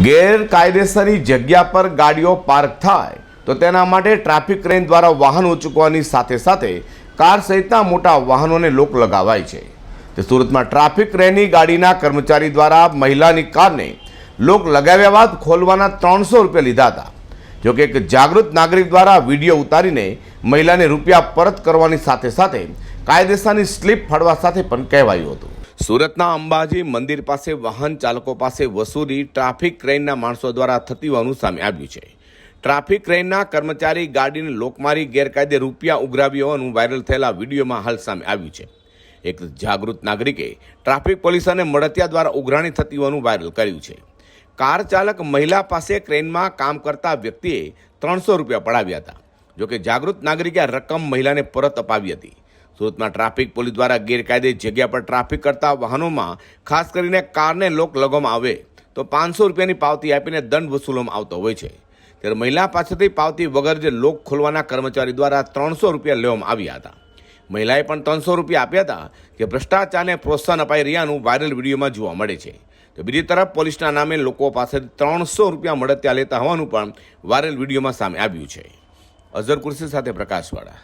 ગેરકાયદેસરની જગ્યા પર ગાડીઓ પાર્ક થાય, તો તેના માટે ટ્રાફિક રેન્જ દ્વારા વાહનો ચૂકવાની સાથે સાથે કાર સહિતના મોટા વાહનોને લોક લગાવાય છે. તે સુરતમાં ટ્રાફિક રેની ગાડીના કર્મચારી દ્વારા મહિલાની કારને લોક લગાવ્યા બાદ ખોલવાના ત્રણસો રૂપિયા લીધા હતા. જોકે એક જાગૃત નાગરિક દ્વારા વીડિયો ઉતારીને મહિલાને રૂપિયા પરત કરવાની સાથે સાથે કાયદેસરની સ્લીપ ફાડવા સાથે પણ કહેવાયું હતું. સુરતના અંબાજી મંદિર પાસે વાહન ચાલકો પાસે વસૂલી ટ્રાફિક ક્રેનના માણસો દ્વારા થતી હોવાનું સામે આવ્યું છે. ટ્રાફિક ક્રેનના કર્મચારી ગાડીને લોકમારી ગેરકાયદે રૂપિયા ઉઘરાવી હોવાનું વાયરલ થયેલા વિડીયોમાં હાલ સામે આવ્યું છે. એક જાગૃત નાગરિકે ટ્રાફિક પોલીસ અને મળતિયા દ્વારા ઉઘરાણી થતી હોવાનું વાયરલ કર્યું છે. કાર ચાલક મહિલા પાસે ક્રેનમાં કામ કરતા વ્યક્તિએ ત્રણસો રૂપિયા પડાવ્યા હતા. જોકે જાગૃત નાગરિકે આ રકમ મહિલાને પરત અપાવી હતી. સુરતમાં ટ્રાફિક પોલીસ દ્વારા ગેરકાયદે જગ્યા પર ટ્રાફિક કરતા વાહનોમાં, ખાસ કરીને કારને લોક લગાવવામાં આવે, તો પાંચસો રૂપિયાની પાવતી આપીને દંડ વસૂલવામાં આવતો હોય છે. ત્યારે મહિલા પાસેથી પાવતી વગર જે લોક ખોલવાના કર્મચારી દ્વારા ત્રણસો રૂપિયા લેવામાં આવ્યા હતા. મહિલાએ પણ ત્રણસો રૂપિયા આપ્યા હતા કે ભ્રષ્ટાચારને પ્રોત્સાહન અપાઈ રહ્યાનું વાયરલ વિડીયોમાં જોવા મળે છે. તો બીજી તરફ પોલીસના નામે લોકો પાસેથી ત્રણસો રૂપિયા મળે ત્યાં લેતા હોવાનું પણ વાયરલ વિડીયોમાં સામે આવ્યું છે. અઝર કુર્સી સાથે પ્રકાશવાળા.